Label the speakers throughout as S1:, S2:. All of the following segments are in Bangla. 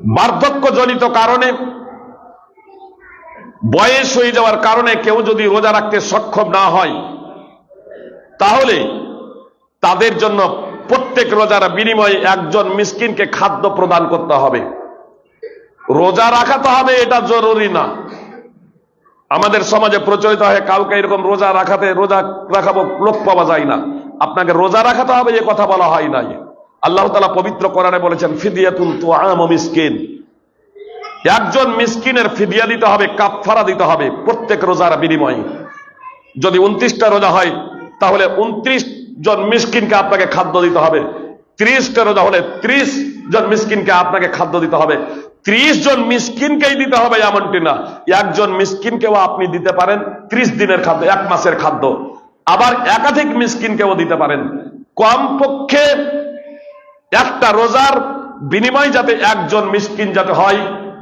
S1: বার্ধক্যজনিত কারণে, বয়স হয়ে যাওয়ার কারণে কেউ যদি রোজা রাখতে সক্ষম না হয়, তাহলে তাদের জন্য প্রত্যেক রোজার বিনিময়ে একজন মিসকিনকে খাদ্য প্রদান করতে হবে। রোজা রাখাতে হবে, এটা জরুরি না। আমাদের সমাজে প্রচলিত হয়, কাউকে এরকম রোজা রাখাতে, রোজা রাখাবো, লোক পাওয়া যায় না। আপনাকে রোজা রাখাতে হবে, এ কথা বলা হয় নাই। আল্লাহ তালা পবিত্র কোরআনে বলেছেন, ফিদিয়াতুন তো মিসকিন। একজন মিসকিনের ফিদিয়া দিতে হবে কাপফারা দিতে হবে প্রত্যেক রোজার বিনিময়ে। যদি উনত্রিশটা রোজা হয়, তাহলে উনত্রিশ জন মিসকিনকে আপনাকে খাদ্য দিতে হবে। ত্রিশটা রোজা হলে ত্রিশ জন মিসকিনকে আপনাকে খাদ্য দিতে হবে। ত্রিশ জন মিসকিনকেই দিতে হবে এমনটি না। একজন মিসকিনকেও আপনি দিতে পারেন ত্রিশ দিনের খাদ্য, এক মাসের খাদ্য। আবার একাধিক মিসকিনকেও দিতে পারেন। কমপক্ষে একটা রোজার বিনিময় যাতে একজন মিসকিন যাতে হয়,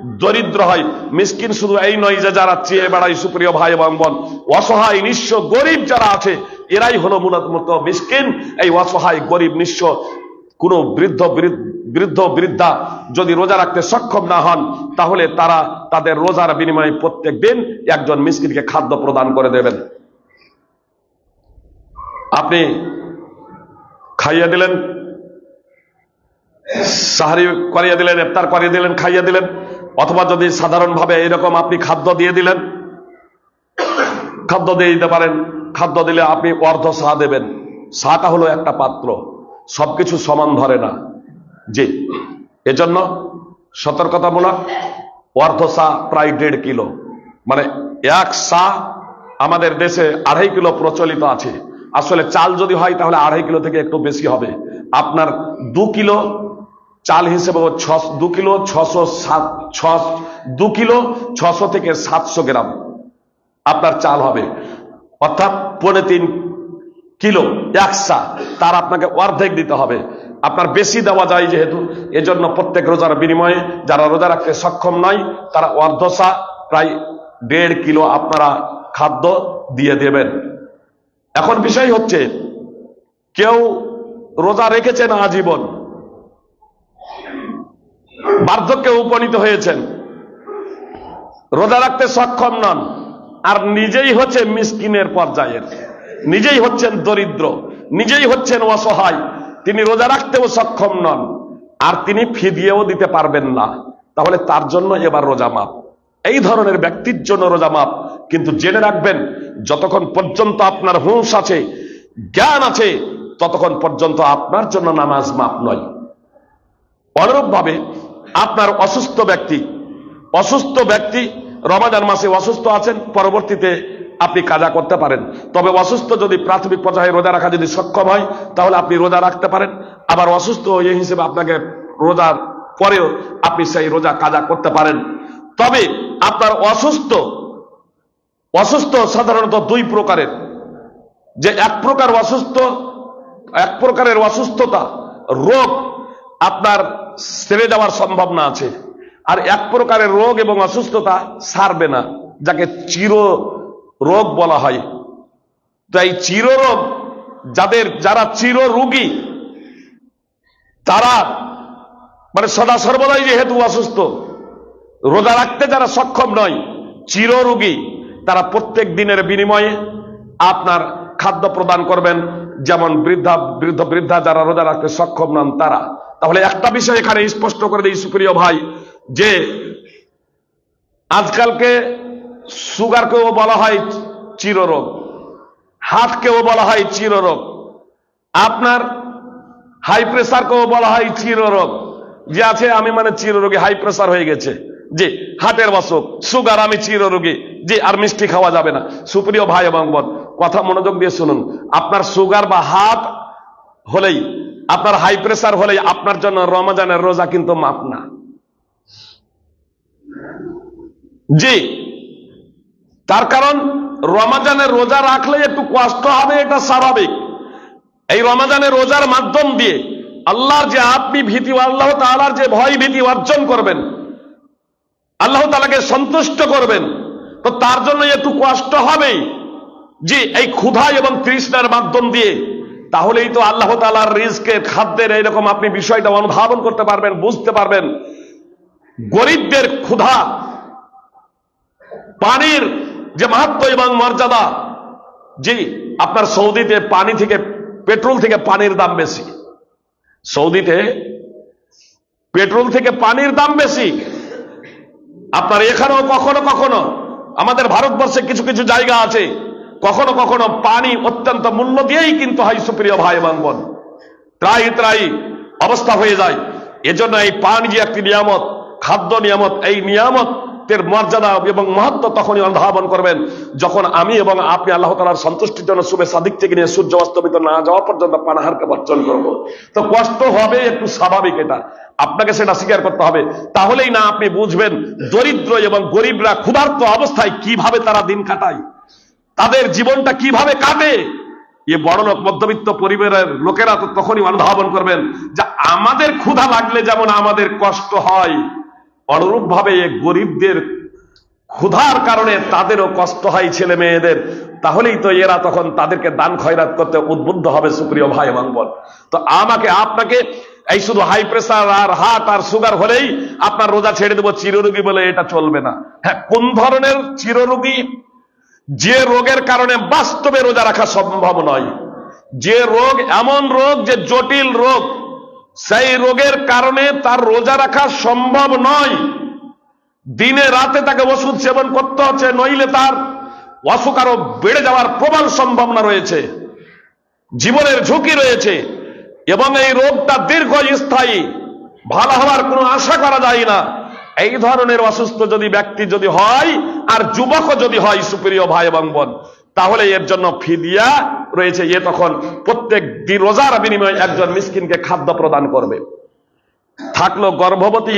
S1: দরিদ্র হয়। মিসকিন শুধু এই নয় যে যারা চেয়ে বেড়ায় সুপ্রিয় ভাই এবং বোন, অসহায়, নিঃস্ব, গরিব যারা আছে, এরাই হলো মূলত মিসকিন। এই অসহায়, গরিব, নিঃস্ব কোন বৃদ্ধ- বৃদ্ধ, বৃদ্ধা যদি রোজা রাখতে সক্ষম না হন, তাহলে তারা তাদের রোজার বিনিময়ে প্রত্যেক দিন একজন মিসকিনকে খাদ্য প্রদান করে দেবেন। আপনি খাইয়ে দিলেন সাহারি করিয়ে দিলেন, ইফতার করিয়ে দিলেন, খাইয়ে দিলেন, অথবা যদি সাধারণভাবে এরকম আপনি খাদ্য দিয়ে দিলেন, খাদ্য দিয়ে দিতে পারেন, খাদ্য দিলে আপনি অর্ধ সা দেবেন। সাটা হলো একটা পাত্র, সবকিছু সমান ধরে না। জি, এজন্য সতর্কতামূলক অর্ধ সা প্রায় দেড় কিলো। মানে এক সা আমাদের দেশে আড়াই কিলো প্রচলিত আছে। আসলে চাল যদি হয় তাহলে আড়াই কিলো থেকে একটু বেশি হবে। আপনার দু কিলো চাল হিসেবে দু কিলো, ছশো সাত দু কিলো, ছশো থেকে সাতশো গ্রাম আপনার চাল হবে। অর্থাৎ পৌনে তিন কিলো একসা তার আপনাকে অর্ধেক দিতে হবে। আপনার বেশি দেওয়া যায় যেহেতু, এজন্য প্রত্যেক রোজার বিনিময়ে যারা রোজা রাখতে সক্ষম নয়, তারা অর্ধসা প্রায় দেড় কিলো আপনারা খাদ্য দিয়ে দেবেন। এখন বিষয় হচ্ছে, কেউ রোজা রেখেছেন আজীবন বার্ধক্যে উপনীত হয়েছেন। রোজা রাখতে সক্ষম নন। আর নিজেই হচ্ছে মিসকিনের পর্যায়ের। নিজেই হচ্ছেন দরিদ্র। নিজেই হচ্ছেন অসহায়। তিনি রোজা রাখতেও সক্ষম নন। আর তিনি ফিদিয়েও দিতে পারবেন না। তাহলে তার জন্য এবার রোজা মাপ এই ধরনের ব্যক্তির জন্য রোজা মাপ কিন্তু জেনে রাখবেন, যতক্ষণ পর্যন্ত আপনার হুঁশ আছে, জ্ঞান আছে, ততক্ষণ পর্যন্ত আপনার জন্য নামাজ মাপ নয়। অনুরূপ ভাবে আপনার অসুস্থ ব্যক্তি অসুস্থ ব্যক্তি রমাজান মাসে অসুস্থ আছেন, পরবর্তীতে আপনি কাজা করতে পারেন। তবে অসুস্থ যদি প্রাথমিক পর্যায়ে রোজা রাখা যদি সক্ষম হয়, তাহলে আপনি রোজা রাখতে পারেন। আবার অসুস্থ এই হিসেবে আপনাকে রোজার পরেও আপনি সেই রোজা কাজা করতে পারেন। তবে আপনার অসুস্থ অসুস্থ সাধারণত দুই প্রকারের। যে এক প্রকার অসুস্থ, এক প্রকারের অসুস্থতা, রোগ আপনার সেরে যাওয়ার সম্ভাবনা আছে। আর এক প্রকারের রোগ এবং অসুস্থতা সারবে না, যাকে চির রোগ বলা হয়। তাই চিররোগ যাদের, যারা চির রোগী, তারা মানে সদা সর্বদাই যেহেতু অসুস্থ, রোজা রাখতে যারা সক্ষম নয়, চির চিররোগী তারা প্রত্যেক দিনের বিনিময়ে আপনার খাদ্য প্রদান করবেন। যেমন বৃদ্ধা, বৃদ্ধ বৃদ্ধা যারা রোজা রাখতে সক্ষম নন, তারা তাহলে একটা বিষয় এখানে স্পষ্ট করে দিই, সুপ্রিয় ভাই, যে আজকালকে সুগারকেও বলা হয় চিররোগ, হার্টকেও বলা হয় চিররোগ, আপনার হাই প্রেসারকেও বলা হয় চিররোগ, যে আছে আমি মানে চিররোগী, হাই প্রেসার হয়ে গেছে যে হার্টের বাসক সুগার, আমি চিররোগী যে আর মিষ্টি খাওয়া যাবে না। সুপ্রিয় ভাই এবং কথা মনোযোগ দিয়ে শুনুন, আপনার সুগার বা হাত হলেই আপনার হাই প্রেসার হলে আপনার জন্য রমাজানের রোজা কিন্তু মাপ না। জি। তার কারণ, রমাজানের রোজা রাখলে একটু কষ্ট হবে, এটা স্বাভাবিক। এই রমাজানের রোজার মাধ্যম দিয়ে আল্লাহর যে আপনি ভীতি আল্লাহ তালার যে ভয় ভীতি অর্জন করবেন, আল্লাহ তালাকে সন্তুষ্ট করবেন, তো তার জন্য একটু কষ্ট হবেই। জি, এই ক্ষুধা এবং তৃষ্ণার মাধ্যম দিয়ে তাহলেই তো আল্লাহ তালার রিজকে খাদ্যের এইরকম আপনি বিষয়টা অনুধাবন করতে পারবেন, বুঝতে পারবেন। গরিবদের ক্ষুধা, পানির যে মাহাত্ম এবং মর্যাদা, জি, আপনার সৌদিতে পানি থেকে, পেট্রোল থেকে পানির দাম বেশি। সৌদিতে পেট্রোল থেকে পানির দাম বেশি। আপনার এখানেও কখনো কখনো, আমাদের ভারতবর্ষে কিছু কিছু জায়গা আছে কখনো কখনো পানি অত্যন্ত মূল্য দিয়েই কিন্তু হয় সুপ্রিয় ভাই এবং বোন। ত্রাই ত্রাই অবস্থা হয়ে যায়। এজন্য এই পানি যে একটি নিয়ামত, খাদ্য নিয়ামত, এই নিয়ামতের মর্যাদা এবং মহত্ব তখনই অনুধাবন করবেন যখন আমি এবং আপনি আল্লাহ তালার সন্তুষ্টির জন্য শুভে সাদিক থেকে নিয়ে সূর্য অস্তমিত না যাওয়া পর্যন্ত পানাহারকে বর্জন করব। তো কষ্ট হবে, একটু স্বাভাবিক এটা। আপনাকে সেটা স্বীকার করতে হবে। তাহলেই না আপনি বুঝবেন দরিদ্র এবং গরিবরা ক্ষুধার্ত অবস্থায় কীভাবে তারা দিন কাটায়। তাদের জীবনটা কীভাবে কাটে? এ বড়লোক মধ্যবিত্ত পরিবারের লোকেরা তো তখনই অনুধাবন করবেন যে আমাদের ক্ষুধা লাগলে যেমন আমাদের কষ্ট হয় অনুরূপ ভাবে এ গরিবদের ক্ষুধার কারণে তাদেরও কষ্ট হয় ছেলে মেয়েদের। তাহলেই তো এরা তখন তাদেরকে দান খয়রাত করতে উদ্বুদ্ধ হবে সুপ্রিয় ভাই এবং বোন। তো আমাকে, আপনাকে এই শুধু হাই প্রেসার আর হার্ট আর সুগার হলেই আপনার রোজা ছেড়ে দেবো চিররোগী বলে এটা চলবে না। হ্যাঁ কোন ধরনের চিররোগী যে রোগের কারণে বাস্তবে রোজা রাখা সম্ভব নয়। যে রোগ এমন রোগ যে জটিল রোগ, সেই রোগের কারণে তার রোজা রাখা সম্ভব নয়। দিনে রাতে তাকে ওষুধ সেবন করতে হচ্ছে, নইলে তার অসুখ আরও বেড়ে যাওয়ার প্রবল সম্ভাবনা রয়েছে, জীবনের ঝুঁকি রয়েছে এবং এই রোগটা দীর্ঘস্থায়ী, ভালো হওয়ার কোনো আশা করা যায় না। এই ধরনের অসুস্থ যদি ব্যক্তি যদি হয়, আর যুবকও যদি হয়, সুপ্রিয় ভাই এবং বোন, তাহলে এর জন্য ফিদিয়া রয়েছে। এ তখন প্রত্যেক দিন রোজার বিনিময়ে একজন মিসকিনকে খাদ্য প্রদান করবে। থাকল গর্ভবতী